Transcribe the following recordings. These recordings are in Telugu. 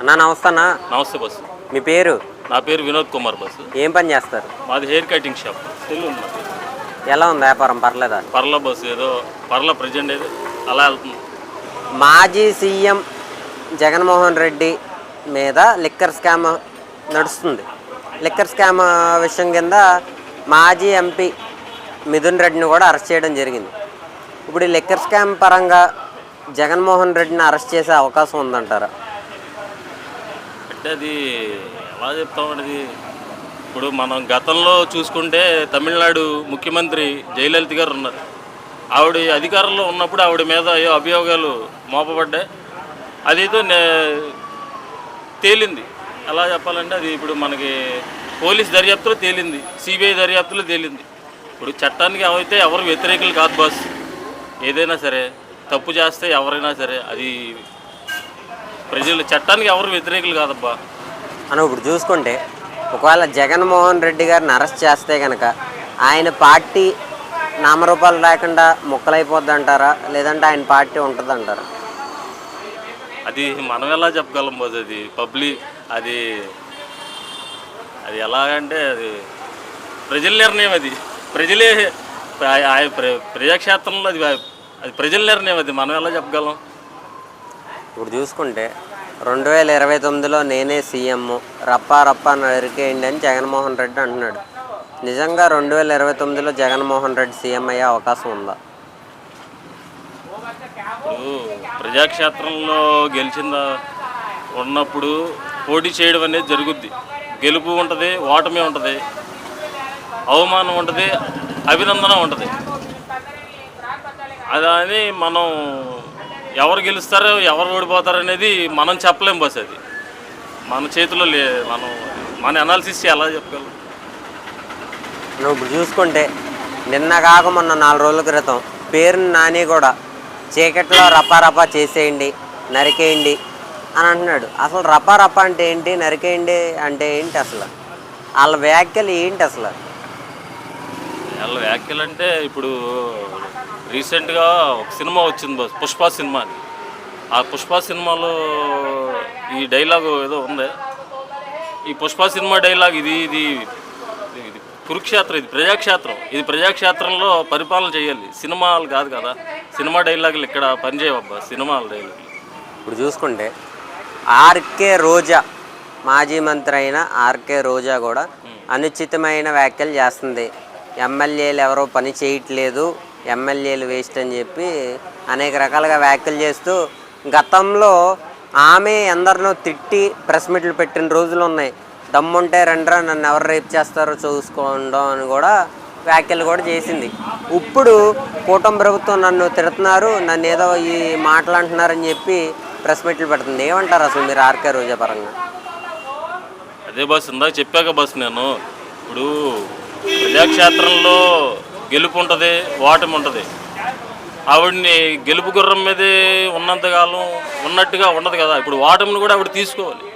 అన్నా నమస్తే అన్న. నమస్తే బస్సు మీ పేరు? నా పేరు వినోద్ కుమార్ బస్సు ఏం పని చేస్తారు? మాది హెయిర్ కటింగ్ షాప్. ఎలా ఉంది వ్యాపారం? పర్లేదా? పర్ల బస్సు ఏదో పర్ల ప్రజెంట్ ఏదో అలా వెళ్తుంది. మాజీ సీఎం జగన్మోహన్ రెడ్డి మీద లిక్కర్ స్కామ్ నడుస్తుంది. లిక్కర్ స్కామ్ విషయం కింద మాజీ ఎంపీ మిథున్ రెడ్డిని కూడా అరెస్ట్ చేయడం జరిగింది. ఇప్పుడు ఈ లిక్కర్ స్కామ్ పరంగా జగన్మోహన్ రెడ్డిని అరెస్ట్ చేసే అవకాశం ఉందంటారా? అంటే అది ఎలా చెప్తామండి అది ఇప్పుడు మనం గతంలో చూసుకుంటే తమిళనాడు ముఖ్యమంత్రి జయలలిత గారు ఉన్నారు. ఆవిడ అధికారంలో ఉన్నప్పుడు ఆవిడ మీద ఏ అభియోగాలు మోపబడ్డాయి. అదేదో నే తేలింది. ఎలా చెప్పాలంటే అది ఇప్పుడు మనకి పోలీస్ దర్యాప్తులో తేలింది. సిబిఐ దర్యాప్తులో తేలింది. ఇప్పుడు చట్టానికి అయితే ఎవరు వ్యతిరేకులు కాదు బాస్. ఏదైనా సరే తప్పు చేస్తే ఎవరైనా సరే అది ప్రజలు చట్టానికి ఎవరు వ్యతిరేకులు కాదబ్బా. అని ఇప్పుడు చూసుకుంటే ఒకవేళ జగన్మోహన్ రెడ్డి గారిని అరెస్ట్ చేస్తే కనుక ఆయన పార్టీ నామరూపాలు లేకుండా ముక్కలైపోద్ది అంటారా లేదంటే ఆయన పార్టీ ఉంటుంది అంటారా అది మనం ఎలా చెప్పగలం పోదు అది? పబ్లిక్ అది అది ఎలాగంటే అది ప్రజల నిర్ణయం అది. ప్రజలే ఆ- ఆ ప్ర- ప్రజాక్షేత్రంలో అది అది ప్రజల నిర్ణయం అది. మనం ఎలా చెప్పగలం? ఇప్పుడు చూసుకుంటే రెండు వేల ఇరవై తొమ్మిదిలో నేనే సీఎం. రప్పా రప్పా నరికేయండి అని జగన్మోహన్ రెడ్డి అంటున్నాడు. నిజంగా రెండు వేల ఇరవై తొమ్మిదిలో జగన్మోహన్ రెడ్డి సీఎం అయ్యే అవకాశం ఉందా? ఇప్పుడు ప్రజాక్షేత్రంలో గెలిచిన ఉన్నప్పుడు పోటీ చేయడం అనేది జరుగుద్ది. గెలుపు ఉంటుంది ఓటమి ఉంటుంది అవమానం ఉంటుంది అభినందన ఉంటుంది. అదని మనం ఎవరు గెలుస్తారో ఎవరు ఓడిపోతారో అనేది మనం చెప్పలేం బస్ అది. మన చేతిలో లే మనం మన అనాలిసిస్ ఎలా చెప్పగలం? నువ్వు ఇప్పుడు చూసుకుంటే నిన్న కాక మొన్న నాలుగు రోజుల క్రితం పేరుని నాని కూడా చీకట్లో రపా రపా చేసేయండి నరికేయండి అని అంటున్నాడు. అసలు రపా రపా అంటే ఏంటి నరికేయండి అంటే ఏంటి అసలు? వాళ్ళ వ్యాఖ్యలు ఏంటి అసలు? వాళ్ళ వ్యాఖ్యలు అంటే ఇప్పుడు రీసెంట్గా ఒక సినిమా వచ్చింది బస్ పుష్ప సినిమా అని ఆ పుష్ప సినిమాలో ఈ డైలాగ్ ఏదో ఉంది. ఈ పుష్ప సినిమా డైలాగ్ ఇది ఇది ఇది కురుక్షేత్రం ఇది ప్రజాక్షేత్రం. ఇది ప్రజాక్షేత్రంలో పరిపాలన చేయాలి. సినిమాలు కాదు కదా. సినిమా డైలాగులు ఇక్కడ పనిచేయవబ్బా సినిమాల డైలాగులు. ఇప్పుడు చూసుకుంటే ఆర్కే రోజా మాజీ మంత్రి అయిన ఆర్కే రోజా కూడా అనుచితమైన వ్యాఖ్యలు చేస్తుంది. ఎమ్మెల్యేలు ఎవరో పని చేయట్లేదు. ఎమ్మెల్యేలు వేస్ట్ అని చెప్పి అనేక రకాలుగా వ్యాఖ్యలు చేస్తూ గతంలో ఆమె ఎందరినో తిట్టి ప్రెస్ మీట్లు పెట్టిన రోజులు ఉన్నాయి. దమ్ముంటే రండ్రా నన్ను ఎవరు రేపు చేస్తారో చూసుకోండి అని కూడా వ్యాఖ్యలు కూడా చేసింది. ఇప్పుడు కూటమి ప్రభుత్వం నన్ను తిడుతున్నారు నన్ను ఏదో ఈ మాట్లాడుతున్నారని చెప్పి ప్రెస్ మీట్లు పెడుతుంది. ఏమంటారు అసలు మీరు ఆర్కే రోజా పరంగా? అదే బస్ ఇందాక చెప్పాక బస్ నేను. ఇప్పుడు ప్రజాక్షేత్రంలో గెలుపు ఉంటుంది ఓటమి ఉంటుంది ఆవిడని గెలుపు గుర్రం మీదే ఉన్నంతకాలం ఉన్నట్టుగా ఉండదు కదా. ఇప్పుడు ఓటమిని కూడా ఆవిడ తీసుకోవాలి.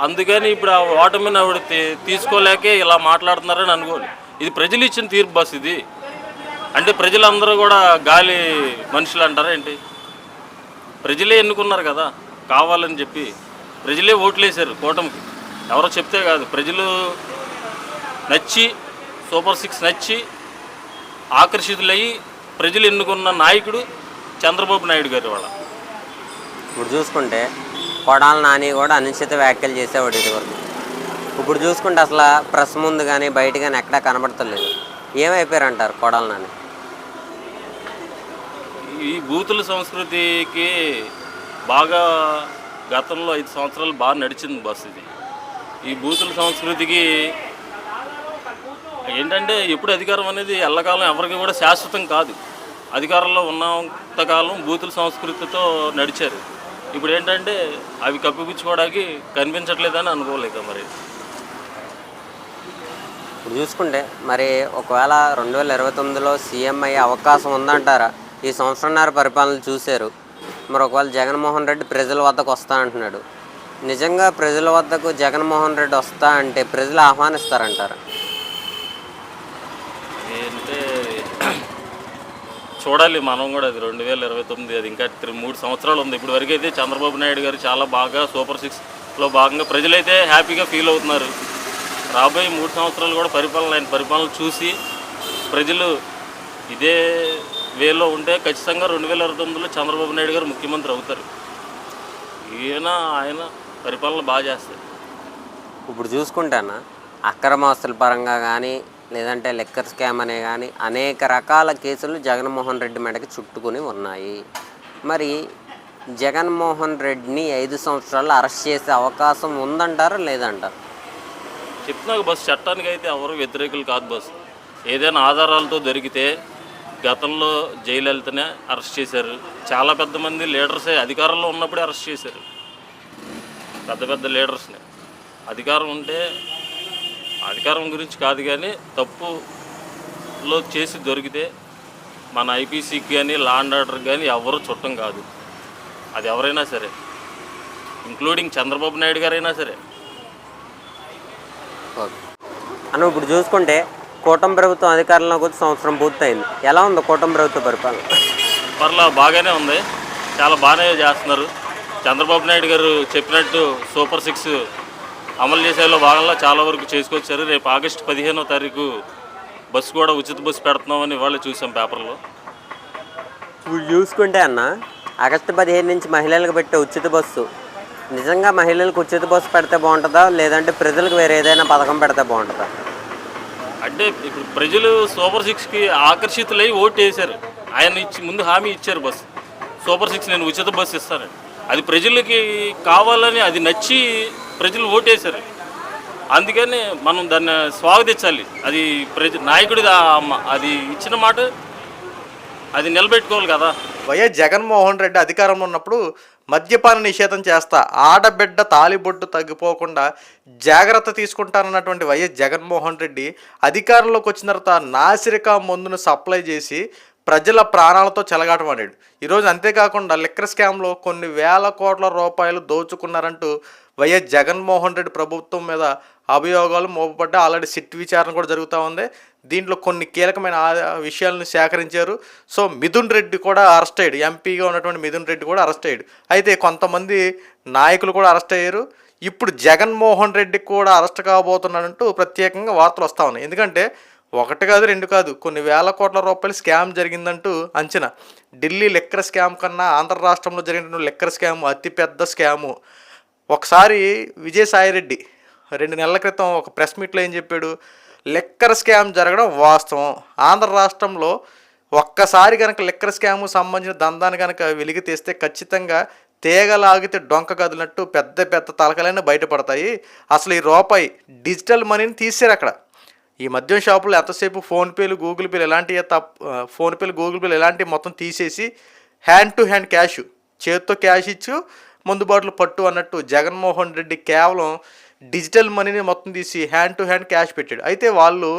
అందుకని ఇప్పుడు ఆ ఓటమిని ఆవిడ తీ- తీసుకోలేకే ఇలా మాట్లాడుతున్నారని అనుకోవాలి. ఇది ప్రజలు ఇచ్చిన తీర్పు బస్ ఇది. అంటే ప్రజలందరూ కూడా గాలి మనుషులు అంటారా ఏంటి? ప్రజలే ఎన్నుకున్నారు కదా కావాలని చెప్పి. ప్రజలే ఓట్లేశారు కూటమికి. ఎవరో చెప్తే కాదు. ప్రజలు నచ్చి సూపర్ సిక్స్ నచ్చి ఆకర్షితులయ్యి ప్రజలు ఎన్నుకున్న నాయకుడు చంద్రబాబు నాయుడు గారు వాళ్ళ ఇప్పుడు చూసుకుంటే కొడాల నాని కూడా అనుచిత వ్యాఖ్యలు చేసేవాడు ఇదివరకు. ఇప్పుడు చూసుకుంటే అసలు ప్రెస్ ముందు కానీ బయట కానీ ఎక్కడా కనబడతలేదు. ఏమైపోయారు అంటారు కొడాల నాని? ఈ బూతుల సంస్కృతికి బాగా గతంలో ఐదు సంవత్సరాలు బాగా నడిచింది బస్సు ఇది. ఈ బూతుల సంస్కృతికి ఏంటంటే ఎప్పుడు అధికారం అనేది ఎల్లకాలం ఎవరికి కూడా శాశ్వతం కాదు. అధికారంలో ఉన్నంతకాలం బూతుల సంస్కృతితో నడిచారు. ఇప్పుడు ఏంటంటే అవి కప్పిపుచ్చుకోవడానికి కనిపించట్లేదని అనుకోలేక మరి. ఇప్పుడు చూసుకుంటే మరి ఒకవేళ రెండు వేల ఇరవై తొమ్మిదిలో సీఎం అయ్యే అవకాశం ఉందంటారా? ఈ సంవత్సరంన్నర పరిపాలన చూశారు. మరి ఒకవేళ జగన్మోహన్ రెడ్డి ప్రజల వద్దకు వస్తా అంటున్నాడు. నిజంగా ప్రజల వద్దకు జగన్మోహన్ రెడ్డి వస్తా అంటే ప్రజలు ఆహ్వానిస్తారంటారా ఏంటంటే చూడాలి మనం కూడా అది రెండు వేల ఇరవై తొమ్మిది అది ఇంకా మూడు సంవత్సరాలు ఉంది. ఇప్పుడు వరకు అయితే చంద్రబాబు నాయుడు గారు చాలా బాగా సూపర్ సిక్స్లో భాగంగా ప్రజలైతే హ్యాపీగా ఫీల్ అవుతున్నారు. రాబోయే మూడు సంవత్సరాలు కూడా పరిపాలన ఆయన పరిపాలన చూసి ప్రజలు ఇదే వేలో ఉంటే ఖచ్చితంగా రెండు వేల ఇరవై తొమ్మిదిలో చంద్రబాబు నాయుడు గారు ముఖ్యమంత్రి అవుతారు. ఈయన ఆయన పరిపాలన బాగా చేస్తారు. ఇప్పుడు చూసుకుంటానా అక్రమాస్తుల పరంగా కానీ లేదంటే లెక్కర్ స్కామ్ అనే కానీ అనేక రకాల కేసులు జగన్మోహన్ రెడ్డి మెడకి చుట్టుకుని ఉన్నాయి. మరి జగన్మోహన్ రెడ్డిని ఐదు సంవత్సరాలు అరెస్ట్ చేసే అవకాశం ఉందంటారా లేదంటారు? చెప్తున్నా బస్ చట్టానికి అయితే ఎవరు వ్యతిరేకులు కాదు బస్. ఏదైనా ఆధారాలతో దొరికితే గతంలో జయలలితనే అరెస్ట్ చేశారు. చాలా పెద్ద మంది లీడర్సే అధికారంలో ఉన్నప్పుడే అరెస్ట్ చేశారు. పెద్ద పెద్ద లీడర్స్ని. అధికారం ఉంటే అధికారం గురించి కాదు కానీ తప్పులో చేసి దొరికితే మన ఐపీసీకి కానీ లా అండ్ ఆర్డర్ కానీ ఎవరు చుట్టం కాదు. అది ఎవరైనా సరే ఇంక్లూడింగ్ చంద్రబాబు నాయుడు గారైనా సరే. అన్న ఇప్పుడు చూసుకుంటే కూటమి ప్రభుత్వం అధికారంలోకి వచ్చి సంవత్సరం పూర్తయింది. ఎలా ఉంది కూటమి ప్రభుత్వ పరిపాలన? పర్లా బాగానే ఉంది. చాలా బాగానే చేస్తున్నారు. చంద్రబాబు నాయుడు గారు చెప్పినట్టు సూపర్ సిక్స్ అమలు చేసేలో భాగంలో చాలా వరకు చేసుకొచ్చారు. రేపు ఆగస్టు పదిహేనో తారీఖు బస్సు కూడా ఉచిత బస్సు పెడుతున్నామని ఇవాళ చూసాం పేపర్లో. ఇప్పుడు చూసుకుంటే అన్న ఆగస్టు పదిహేను నుంచి మహిళలకు పెట్టే ఉచిత బస్సు నిజంగా మహిళలకు ఉచిత బస్సు పెడితే బాగుంటుందా? లేదంటే ప్రజలకు వేరే ఏదైనా పథకం పెడితే బాగుంటుందా? అంటే ఇప్పుడు ప్రజలు సూపర్ సిక్స్కి ఆకర్షితులై ఓటు వేశారు. ఆయన ఇచ్చి ముందు హామీ ఇచ్చారు బస్సు. సూపర్ సిక్స్ నేను ఉచిత బస్సు ఇస్తాను అది ప్రజలకి కావాలని అది నచ్చి ప్రజలు ఓటేశారు. అందుకని మనం దాన్ని స్వాగతించాలి. అది ప్రజ నాయకుడి అది ఇచ్చిన మాట అది నిలబెట్టుకోవాలి కదా. వైఎస్ జగన్మోహన్ రెడ్డి అధికారంలో ఉన్నప్పుడు మద్యపాన నిషేధం చేస్తా ఆడబిడ్డ తాలిబొట్టు తగ్గిపోకుండా జాగ్రత్త తీసుకుంటానన్నటువంటి వైఎస్ జగన్మోహన్ రెడ్డి అధికారంలోకి వచ్చిన తర్వాత నాసిరిక మందును సప్లై చేసి ప్రజల ప్రాణాలతో చెలగాటమాడాడు ఈరోజు అంతేకాకుండా లిక్కర్ స్కామ్లో కొన్ని వేల కోట్ల రూపాయలు దోచుకున్నారంటూ వైఎస్ జగన్మోహన్ రెడ్డి ప్రభుత్వం మీద అభియోగాలు మోపబడ్డా ఆల్రెడీ సిట్ విచారణ కూడా జరుగుతూ ఉంది. దీంట్లో కొన్ని కీలకమైన ఆ- విషయాలను సేకరించారు. సో మిథున్ రెడ్డి కూడా అరెస్ట్ అయ్యాడు ఎంపీగా ఉన్నటువంటి మిథున్ రెడ్డి కూడా అరెస్ట్ అయ్యాడు అయితే కొంతమంది నాయకులు కూడా అరెస్ట్ అయ్యారు. ఇప్పుడు జగన్మోహన్ రెడ్డి కూడా అరెస్ట్ కాబోతున్నాడంటూ ప్రత్యేకంగా వార్తలు వస్తూ ఉన్నాయి. ఎందుకంటే ఒకటి కాదు రెండు కాదు కొన్ని వేల కోట్ల రూపాయలు స్కామ్ జరిగిందంటూ అంచనా. ఢిల్లీ లెక్కర్ స్కామ్ కన్నా ఆంధ్ర రాష్ట్రంలో జరిగిన లెక్కర్ స్కామ్ అతిపెద్ద స్కాము. ఒకసారి విజయసాయిరెడ్డి రెండు నెలల క్రితం ఒక ప్రెస్ మీట్లో ఏం చెప్పాడు? లెక్కర్ స్కామ్ జరగడం వాస్తవం. ఆంధ్ర రాష్ట్రంలో ఒక్కసారి కనుక లెక్కర్ స్కామ్ సంబంధించిన దందాన్ని కనుక వెలిగి తీస్తే ఖచ్చితంగా తీగలాగితే డొంక కదిలినట్టు పెద్ద పెద్ద తలకలన్నీ బయటపడతాయి. అసలు ఈ రూపాయి డిజిటల్ మనీని తీసారు అక్కడ. ఈ మద్యం షాపులో ఎంతసేపు ఫోన్పేలు గూగుల్ పేలు ఎలాంటి తప్ప ఫోన్పేలు గూగుల్ పేలు ఎలాంటివి మొత్తం తీసేసి హ్యాండ్ టు హ్యాండ్ క్యాష్ చేత్తో క్యాష్ ఇచ్చు మందుబాటులు పట్టు అన్నట్టు జగన్మోహన్ రెడ్డి కేవలం డిజిటల్ మనీని మొత్తం తీసి హ్యాండ్ టు హ్యాండ్ క్యాష్ పెట్టాడు. అయితే వాళ్ళు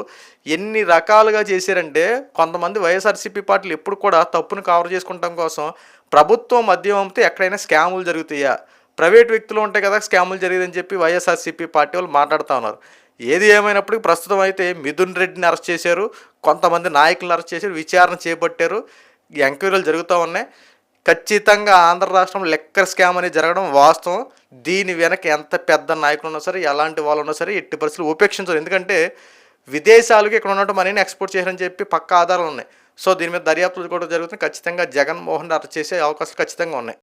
ఎన్ని రకాలుగా చేశారంటే కొంతమంది వైఎస్ఆర్సీపీ పార్టీలు ఎప్పుడు కూడా తప్పును కవర్ చేసుకుంటాం కోసం ప్రభుత్వం మద్యం అమ్మితే ఎక్కడైనా స్కాములు జరుగుతాయా? ప్రైవేట్ వ్యక్తులు ఉంటాయి కదా స్కాములు జరిగిందని చెప్పి వైఎస్ఆర్సీపీ పార్టీ వాళ్ళు మాట్లాడుతూ ఉన్నారు. ఏది ఏమైనప్పటికీ ప్రస్తుతం అయితే మిథున్ రెడ్డిని అరెస్ట్ చేశారు. కొంతమంది నాయకులను అరెస్ట్ చేశారు. విచారణ చేపట్టారు. ఎంక్వైరీలు జరుగుతూ ఉన్నాయి. ఖచ్చితంగా ఆంధ్ర రాష్ట్రంలో లెక్కర్ స్కామ్ అనేది జరగడం వాస్తవం. దీని వెనక ఎంత పెద్ద నాయకులు ఉన్నా సరే ఎలాంటి వాళ్ళు ఉన్నా సరే ఎట్టి పరిస్థితులు ఉపేక్షించరు. ఎందుకంటే విదేశాలకు ఇక్కడ ఉన్నట్టు మనీని ఎక్స్పోర్ట్ చేశారని చెప్పి పక్క ఆధారాలు ఉన్నాయి. సో దీని మీద దర్యాప్తులు కూడా జరుగుతుంది. ఖచ్చితంగా జగన్మోహన్ అరెస్ట్ చేసే అవకాశాలు ఖచ్చితంగా ఉన్నాయి.